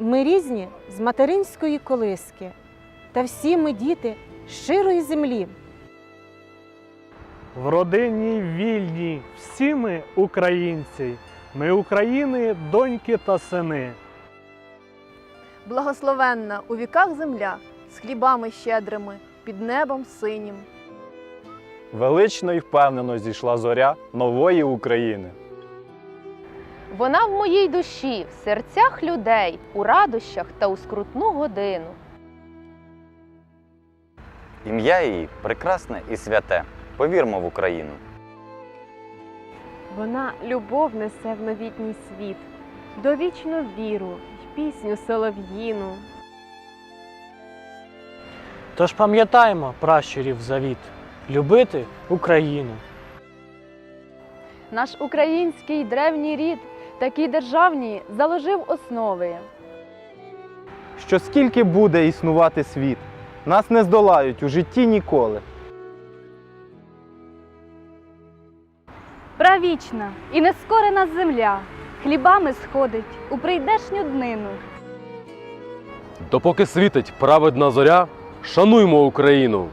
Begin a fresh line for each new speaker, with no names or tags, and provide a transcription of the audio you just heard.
Ми різні з материнської колиски, та всі ми діти щирої землі.
В родині вільні, всі ми українці. Ми України, доньки та сини.
Благословенна у віках земля з хлібами щедрими, під небом синім.
Велично і впевнено зійшла зоря нової України.
Вона в моїй душі, в серцях людей, у радощах та у скрутну годину.
Ім'я її прекрасне і святе. Повірмо в Україну.
Вона любов несе в новітній світ, довічну віру й пісню солов'їну.
Тож пам'ятаємо пращурів завіт любити Україну.
Наш український древній рід такі державні заложив основи.
що скільки буде існувати світ, нас не здолають у житті ніколи.
Правічна і нескорена земля хлібами сходить у прийдешню днину.
Допоки світить праведна зоря, шануймо Україну.